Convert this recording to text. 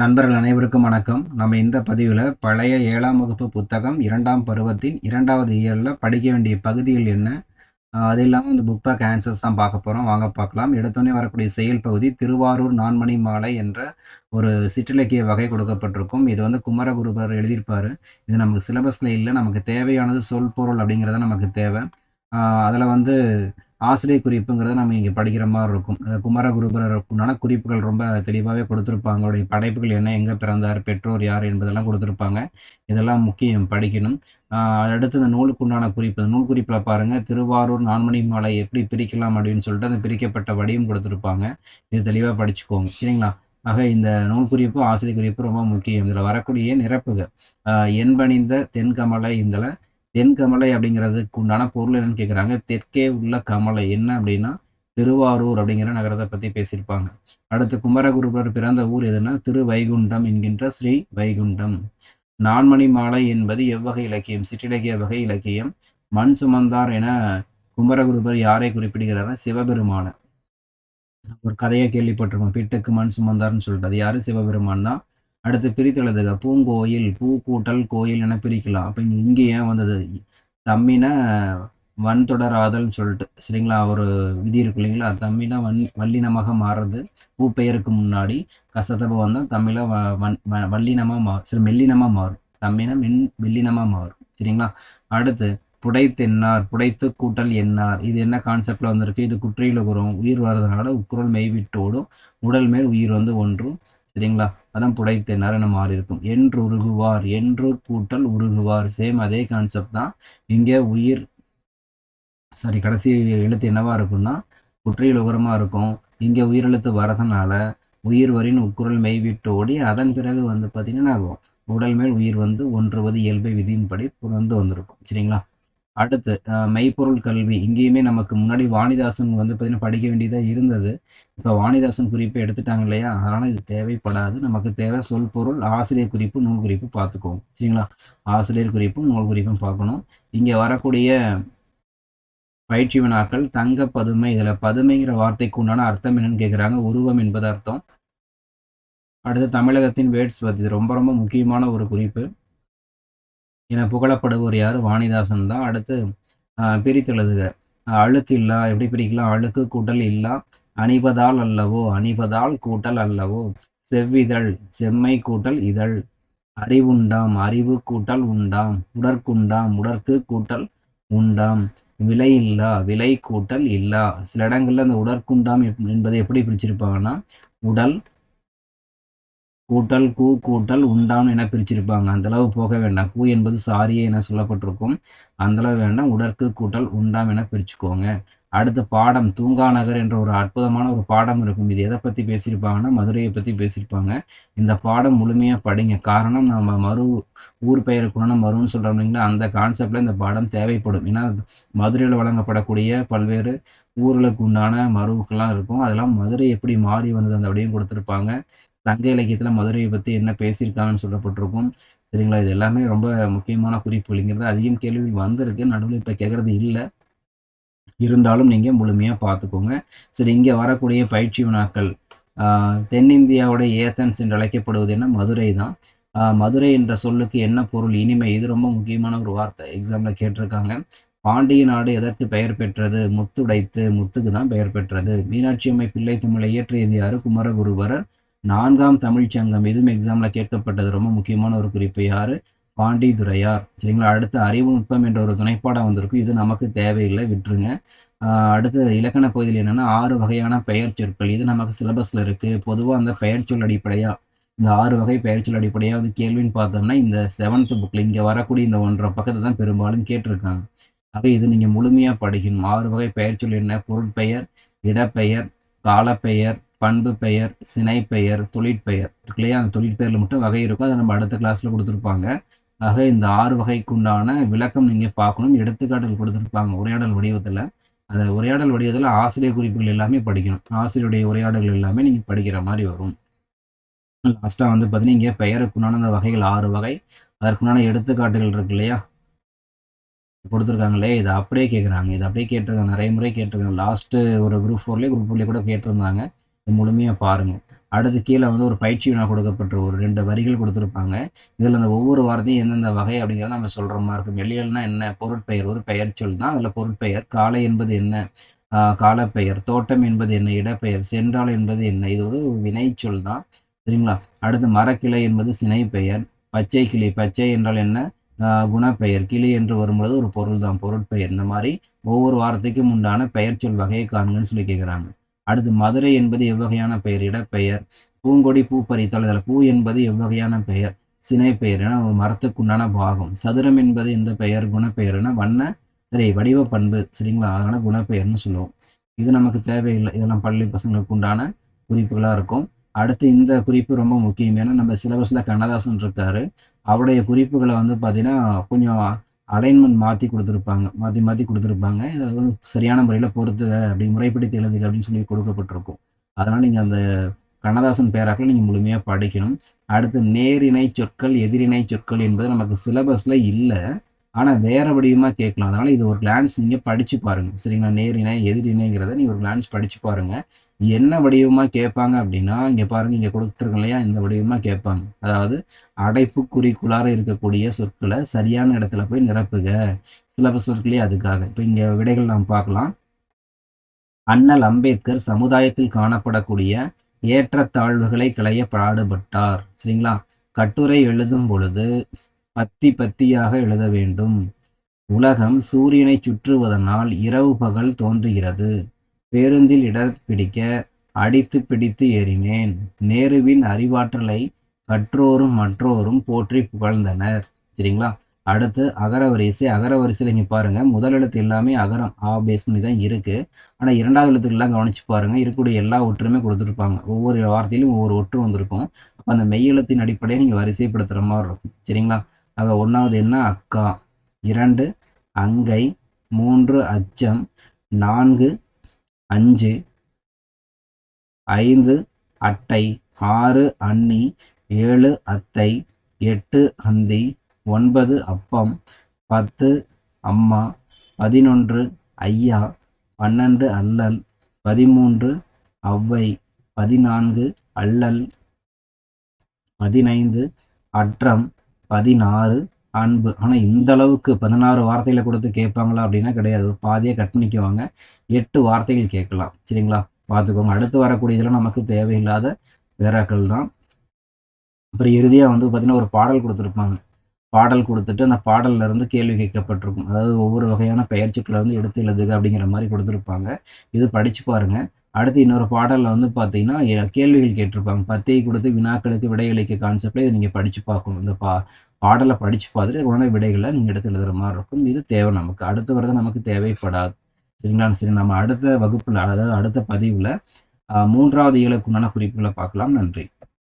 நண்பர்கள் அனைவருக்கும் வணக்கம். நம்ம இந்த பதிவில் பழைய ஏழாம் வகுப்பு புத்தகம் இரண்டாம் பருவத்தின் இரண்டாவது இயலில் படிக்க வேண்டிய பகுதிகள் என்ன? அது இல்லாமல் இந்த புக் பேக் ஆன்சர்ஸ் தான் பார்க்க போகிறோம் வாங்க பார்க்கலாம். எடுத்தோடனே வரக்கூடிய செயல் பகுதி திருவாரூர் நான்மணி மாலை என்ற ஒரு சிற்றிலக்கிய வகை கொடுக்கப்பட்டிருக்கும். இது வந்து குமரகுருபர் எழுதியிருப்பார். இது நமக்கு சிலபஸில் இல்லை. நமக்கு தேவையானது சொல் பொருள் அப்படிங்கிறத நமக்கு தேவை. அதில் வந்து ஆசிரியர் குறிப்புங்கிறத நம்ம இங்கே படிக்கிற மாதிரி இருக்கும். அது உண்டான குறிப்புகள் ரொம்ப தெளிவாகவே கொடுத்துருப்பாங்க. அவருடைய படைப்புகள் என்ன எங்கே பிறந்தார் பெற்றோர் யார் என்பதெல்லாம் கொடுத்துருப்பாங்க. இதெல்லாம் முக்கியம் படிக்கணும். அடுத்து இந்த நூலுக்குண்டான குறிப்பு. நூல் குறிப்பில் பாருங்கள் திருவாரூர் நான்மணி மாலை எப்படி பிரிக்கலாம் அப்படின்னு சொல்லிட்டு அந்த பிரிக்கப்பட்ட வடிவம் கொடுத்துருப்பாங்க. இது தெளிவாக படிச்சுக்கோங்க. சரிங்களா? ஆக இந்த நூல் குறிப்பு ஆசிரியர் குறிப்பு ரொம்ப முக்கியம். இதில் வரக்கூடிய நிரப்புகள் எண்பணிந்த என்பணிந்த தென்கமலை இதில் தென் கமலை அப்படிங்கிறதுக்கு உண்டான பொருள் என்னன்னு கேட்குறாங்க தெற்கே உள்ள கமலை. என்ன அப்படின்னா திருவாரூர் அப்படிங்கிற நகரத்தை பற்றி பேசியிருப்பாங்க. அடுத்து குமரகுருபர் பிறந்த ஊர் எதுனா திருவைகுண்டம் என்கின்ற ஸ்ரீ வைகுண்டம். நான்மணி மாலை என்பது எவ்வகை இலக்கியம்? சிற்றிலக்கிய வகை இலக்கியம். மண் சுமந்தார் என குமரகுருபர் யாரை குறிப்பிடுகிறார் சிவபெருமான. ஒரு கதையை கேள்விப்பட்டிருக்கோம். பிட்டுக்கு மண் சுமந்தார்னு சொல்லிட்டு. அது யாரு? சிவபெருமான் தான். அடுத்து பிரித்தெழுதுக. பூங்கோயில் பூ கூட்டல் கோயில் என பிரிக்கலாம். அப்போ இங்கே இங்கே ஏன் வந்தது? தம்மின வன் தொடராதல்னு சொல்லிட்டு சரிங்களா? ஒரு விதி இருக்கு இல்லைங்களா? தமிழ வன் வல்லினமாக மாறுறது. பூ பெயருக்கு முன்னாடி கசதப வந்தால் தமிழ வ வன் வ- மாறும் சரி மெல்லினமாக மாறும். தமிழ மென் மெல்லினமாக மாறும். சரிங்களா? அடுத்து புடைத்தென்னார் புடைத்து கூட்டல் என்னார். இது என்ன கான்செப்டில் வந்திருக்கு? இது குற்றியலுகுறம். உயிர் வர்றதுனால உக்குரல் மெய்விட்டோடும் உடல் மேல் உயிர் வந்து ஒன்றும் சரிங்களா? அதான் புடைத்த என மாறி இருக்கும். என்று உருகுவார் என்று கூட்டல் உருகுவார். சேம் அதே கான்செப்ட் தான். இங்கே உயிர் சாரி கடைசி எழுத்து என்னவா இருக்கும்னா குற்றியல் உகரமாக இருக்கும். இங்கே உயிரெழுத்து வரதுனால உயிர் வரின் உக்குரல் மெய்விட்டு ஓடி அதன் பிறகு வந்து பார்த்தீங்கன்னா ஆகும் உடல் மேல் உயிர் வந்து ஒன்றுவது இயல்பை விதியின்படி புறந்து வந்திருக்கும். சரிங்களா? அடுத்து மெய்ப்பொருள் கல்வி. இங்கேயுமே நமக்கு முன்னாடி வாணிதாசன் வந்து பார்த்தீங்கன்னா படிக்க வேண்டியதாக இருந்தது. இப்போ வாணிதாசன் குறிப்பை எடுத்துட்டாங்க இல்லையா? அதனால் இது தேவைப்படாது. நமக்கு தேவை சொல் பொருள் ஆசிரியர் குறிப்பு நூல் குறிப்பு பார்த்துக்குவோம். சரிங்களா? ஆசிரியர் குறிப்பும் நூல் குறிப்பும் பார்க்கணும். இங்கே வரக்கூடிய பயிற்சி வினாக்கள் தங்க பதுமை இதில் பதுமைங்கிற வார்த்தைக்கு உண்டான அர்த்தம் என்னன்னு கேட்குறாங்க உருவம் என்பது அர்த்தம். அடுத்து தமிழகத்தின் வேர்ட்ஸ் பற்றி இது ரொம்ப ரொம்ப முக்கியமான ஒரு குறிப்பு. என புகழப்படுவர் யார்? வாணிதாசன் தான். அடுத்து ஆஹ், பிரித்தெழுதுக அழுக்கு இல்லா எப்படி பிரிக்கலாம்? அழுக்கு கூட்டல் இல்லா அணிவதால் அல்லவோ? அணிவதால் கூட்டல் அல்லவோ? செவ்விதழ் செம்மை கூட்டல் இதழ். அறிவுண்டாம் அறிவு கூட்டல் உண்டாம். உடற்குண்டாம் உடற்கு கூட்டல் உண்டாம். விலை இல்லா விலை கூட்டல் இல்லா. சில இடங்கள்ல அந்த உடற்குண்டாம் எப்- என்பதை எப்படி பிரிச்சிருப்பாங்கன்னா உடல் கூட்டல் கூ கூட்டல் உண்டாம் என பிரிச்சிருப்பாங்க. அந்த அளவு போக வேண்டாம். கூ என்பது சாரியே என சொல்லப்பட்டிருக்கும். அந்தளவு வேண்டாம். உடற்கு கூட்டல் உண்டாம் என பிரிச்சுக்கோங்க. அடுத்த பாடம். தூங்கா நகர் என்ற ஒரு அற்புதமான ஒரு பாடம் இருக்கும். இது எதை பற்றி பேசியிருப்பாங்கன்னா மதுரையை பற்றி பேசியிருப்பாங்க. இந்த பாடம் முழுமையாக படிங்க. காரணம் நம்ம மறு ஊர் பெயருக்குள்ள மருன்னு சொல்றோம் இல்லைங்களா? அந்த கான்செப்டில் இந்த பாடம் தேவைப்படும். ஏன்னா மதுரையில் வழங்கப்படக்கூடிய பல்வேறு ஊர்களுக்கு உண்டான மருவுக்கெல்லாம் இருக்கும். அதெல்லாம் மதுரை எப்படி மாறி வந்தது அந்த அப்படியும் கொடுத்துருப்பாங்க. சங்க இலக்கியத்தில் மதுரையை பற்றி என்ன பேசியிருக்காங்கன்னு சொல்லப்பட்டிருக்கும். சரிங்களா? இது எல்லாமே ரொம்ப முக்கியமான குறிப்புகளுங்கிறது அதிகம் கேள்வி வந்திருக்கு. நடுவில் இப்போ கேட்குறது இல்லை. இருந்தாலும் நீங்கள் முழுமையாக பார்த்துக்கோங்க சரி இங்கே வரக்கூடிய பயிற்சி வினாக்கள். தென்னிந்தியாவுடைய தென்னிந்தியாவோட ஏத்தன்ஸ் என்று அழைக்கப்படுவது என்ன? மதுரை தான். மதுரை என்ற சொல்லுக்கு என்ன பொருள்? இனிமை. இது ரொம்ப முக்கியமான ஒரு வார்த்தை. எக்ஸாம்ல கேட்டிருக்காங்க. பாண்டிய நாடு எதற்கு பெயர் பெற்றது? முத்துடைத்து முத்துக்கு தான் பெயர் பெற்றது. மீனாட்சி அம்மை பிள்ளை தமிழை இயற்றியது யாரு? குமரகுருபரர் நான்காம் தமிழ்ச் சங்கம் இதுவும் எக்ஸாம்ல கேட்கப்பட்டது. ரொம்ப முக்கியமான ஒரு குறிப்பு யாரு? பாண்டிதுரையார். சரிங்களா? அடுத்து அறிவு நுட்பம் என்ற ஒரு துணைப்பாடம் வந்திருக்கும் இது நமக்கு தேவையில்லை விட்டுருங்க. அடுத்து இலக்கண பகுதியில் என்னென்னா ஆறு வகையான பெயர் சொற்கள். இது நமக்கு சிலபஸில் இருக்குது பொதுவாக அந்த பெயர் சொல் இந்த ஆறு வகை பெயர் சொல் வந்து கேள்வின்னு பார்த்தோம்னா இந்த செவன்த் புக்கில் இங்கே வரக்கூடிய இந்த ஒன்றரை பக்கத்தை தான் பெரும்பாலும் கேட்டிருக்காங்க. ஆக இது நீங்கள் முழுமையாக படிக்கணும். ஆறு வகை பெயர் சொல் என்ன? பொருட்பெயர் இடப்பெயர் காலப்பெயர் பண்பு பெயர் சினை பெயர் தொழிற்பெயர் இருக்கு இல்லையா அந்த தொழிற்பெயரில் மட்டும் வகை இருக்கும். அதை நம்ம அடுத்த கிளாஸில் கொடுத்துருப்பாங்க. ஆக இந்த ஆறு வகைக்குண்டான விளக்கம் நீங்கள் பார்க்கணும். எடுத்துக்காட்டுகள் கொடுத்துருப்பாங்க உரையாடல் வடிவத்தில். அந்த உரையாடல் வடிவத்தில் ஆசிரியர் குறிப்புகள் எல்லாமே படிக்கணும். ஆசிரியருடைய உரையாடல்கள் எல்லாமே நீங்கள் படிக்கிற மாதிரி வரும். லாஸ்ட்டாக வந்து பார்த்தீங்கன்னா இங்கே பெயருக்குண்டான அந்த வகைகள் ஆறு வகை. அதற்குண்டான எடுத்துக்காட்டுகள் இருக்கு இல்லையா? கொடுத்துருக்காங்களே இதை அப்படியே கேட்குறாங்க இதை அப்படியே கேட்டிருக்காங்க. நிறைய முறை கேட்டிருக்காங்க. லாஸ்ட்டு ஒரு குரூப் ஃபோர்லேயே குரூப் ஃபோர்லேயே கூட கேட்டிருந்தாங்க. முழுமையாக பாருங்கள் அடுத்து கீழே வந்து ஒரு பயிற்சி வினா கொடுக்கப்பட்ட ஒரு ரெண்டு வரிகள் கொடுத்துருப்பாங்க. இதில் அந்த ஒவ்வொரு வாரத்தையும் எந்தெந்த வகை அப்படிங்கிறத நம்ம சொல்கிற மாதிரி இருக்கும் எளியல்னா என்ன? பொருட்பெயர் ஒரு பெயர் சொல் தான். அதில் பொருட்பெயர் காலை என்பது என்ன? காலப்பெயர் தோட்டம் என்பது என்ன? இடப்பெயர் சென்றால் என்பது என்ன? இது ஒரு வினை சொல் தான். சரிங்களா? அடுத்து மரக்கிளை என்பது சினை பெயர் பச்சை கிளி பச்சை என்றால் என்ன? குணப்பெயர். கிளி என்று வரும்பொழுது ஒரு பொருள் தான் பொருட்பெயர். இந்த மாதிரி ஒவ்வொரு வார்த்தைக்கும் உண்டான பெயர் சொல் வகையை காணுங்கன்னு சொல்லி கேட்குறாங்க அடுத்து மதுரை என்பது எவ்வகையான பெயர்? இடப்பெயர். பூங்கொடி பூ பறித்தல் அதில் பூ என்பது எவ்வகையான பெயர்? சினை பெயர் என மரத்துக்குண்டான பாகம். சதுரம் என்பது எந்த பெயர்? குணப்பெயர்னா வண்ண சரி வடிவ பண்பு சரிங்களா? அதனால குணப்பெயர்னு சொல்லுவோம். இது நமக்கு தேவையில்லை. இதெல்லாம் பள்ளி பசங்களுக்கு உண்டான குறிப்புகளாக இருக்கும். அடுத்து இந்த குறிப்பு ரொம்ப முக்கியம். ஏன்னா நம்ம சிலபஸில் கண்ணதாசன் இருக்காரு. அவருடைய குறிப்புகளை வந்து பார்த்தீங்கன்னா கொஞ்சம் அலைன்மெண்ட் மாற்றி கொடுத்துருப்பாங்க. மாற்றி மாற்றி கொடுத்துருப்பாங்க. இதை வந்து சரியான முறையில் பொறுத்துக அப்படி முறைப்படுத்தி எழுதுக அப்படின்னு சொல்லி கொடுக்கப்பட்டிருக்கும். அதனால் நீங்கள் அந்த கண்ணதாசன் பேராக்களை நீங்கள் முழுமையாக படிக்கணும். அடுத்து நேரிணை சொற்கள் எதிரிணை சொற்கள் என்பது நமக்கு சிலபஸில் இல்லை. ஆனால் வேறு வடிவமாக கேட்கலாம். அதனால் இது ஒரு கிளான்ஸ் நீங்கள் படித்து பாருங்கள் சரிங்களா? நேரினை எதிரினைங்கிறத நீங்கள் ஒரு கிளான்ஸ் படித்து பாருங்கள் என்ன வடிவமாக கேட்பாங்க அப்படின்னா இங்கே பாருங்கள் இங்கே கொடுத்துருக்கோம் இல்லையா? இந்த வடிவமாக கேட்பாங்க. அதாவது அடைப்புக்குறிக்குள்ளார இருக்கக்கூடிய சொற்களை சரியான இடத்துல போய் நிரப்புக. சிலபஸ் சொற்களே அதுக்காக. இப்போ இங்கே விடைகள் நாம் பார்க்கலாம். அண்ணல் அம்பேத்கர் சமுதாயத்தில் காணப்படக்கூடிய ஏற்றத்தாழ்வுகளை களைய பாடுபட்டார். சரிங்களா? கட்டுரை எழுதும் பொழுது பத்தி பத்தியாக எழுத வேண்டும். உலகம் சூரியனை சுற்றுவதனால் இரவு பகல் தோன்றுகிறது. பேருந்தில் இடம் பிடிக்க அடித்து பிடித்து ஏறினேன். நேருவின் அறிவாற்றலை கற்றோரும் மற்றோரும் போற்றி புகழ்ந்தனர். சரிங்களா? அடுத்து அகர வரிசை அகர வரிசையில் இங்கே பாருங்கள் முதல் எழுத்து எல்லாமே அகரம் ஆ பேஸ் பண்ணி தான் இருக்குது ஆனால் இரண்டாவது எழுத்துக்கெல்லாம் கவனித்து பாருங்கள் இருக்கக்கூடிய எல்லா ஒற்றுமே கொடுத்துருப்பாங்க. ஒவ்வொரு வார்த்தையிலும் ஒவ்வொரு ஒற்று வந்திருக்கும். அப்போ அந்த மெய்யெழுத்தின் அடிப்படையை நீங்கள் வரிசைப்படுத்துகிற மாதிரி இருக்கும். சரிங்களா? ஆக ஒன்றாவது என்ன? அக்கா. இரண்டு அங்கை. மூன்று அச்சம். நான்கு அஞ்சு. ஐந்து அட்டை. ஆறு அன்னி. ஏழு அத்தை. எட்டு அந்தி. ஒன்பது அப்பம். பத்து அம்மா. பதினொன்று ஐயா. பன்னெண்டு அல்லல். பதிமூன்று அவ்வை. பதினான்கு அல்லல். பதினைந்து அற்றம். பதினாறு அன்பு. ஆனால் இந்த அளவுக்கு பதினாறு வார்த்தைகளை கொடுத்து கேட்பாங்களா அப்படின்னா கிடையாது. ஒரு பாதியாக கட் பண்ணிக்குவாங்க. எட்டு வார்த்தைகள் கேட்கலாம். சரிங்களா? பார்த்துக்கோங்க. அடுத்து வரக்கூடிய இதெல்லாம் நமக்கு தேவையில்லாத வேறாக்கள் தான் அப்புறம் இறுதியாக வந்து பார்த்திங்கன்னா ஒரு பாடல் கொடுத்துருப்பாங்க. பாடல் கொடுத்துட்டு அந்த பாடல்ல இருந்து கேள்வி கேட்கப்பட்டிருக்கும். அதாவது ஒவ்வொரு வகையான பெயர்ச்சிக்களை வந்து எடுத்து எழுதுக அப்படிங்கிற மாதிரி கொடுத்துருப்பாங்க. இது படித்து பாருங்கள் அடுத்து இன்னொரு பாடலில் வந்து பார்த்தீங்கன்னா எ- கேள்விகள் கேட்டிருப்பாங்க. பத்தியை கொடுத்து வினாக்களுக்கு விடையளிக்க கான்செப்டில் இதை நீங்கள் படித்து பார்க்கணும். இந்த பா பாடலை படித்து பார்த்துட்டு உடனே விடைகளை நீங்கள் எடுத்து எழுதுகிற மாதிரி இருக்கும். இது தேவை நமக்கு. அடுத்து வரது நமக்கு தேவைப்படாது. சரிங்களா? சரி நம்ம அடுத்த வகுப்பில் அதாவது அடுத்த பதிவில் மூன்றாவது இயலுக்குண்டான குறிப்புகளை பார்க்கலாம். நன்றி.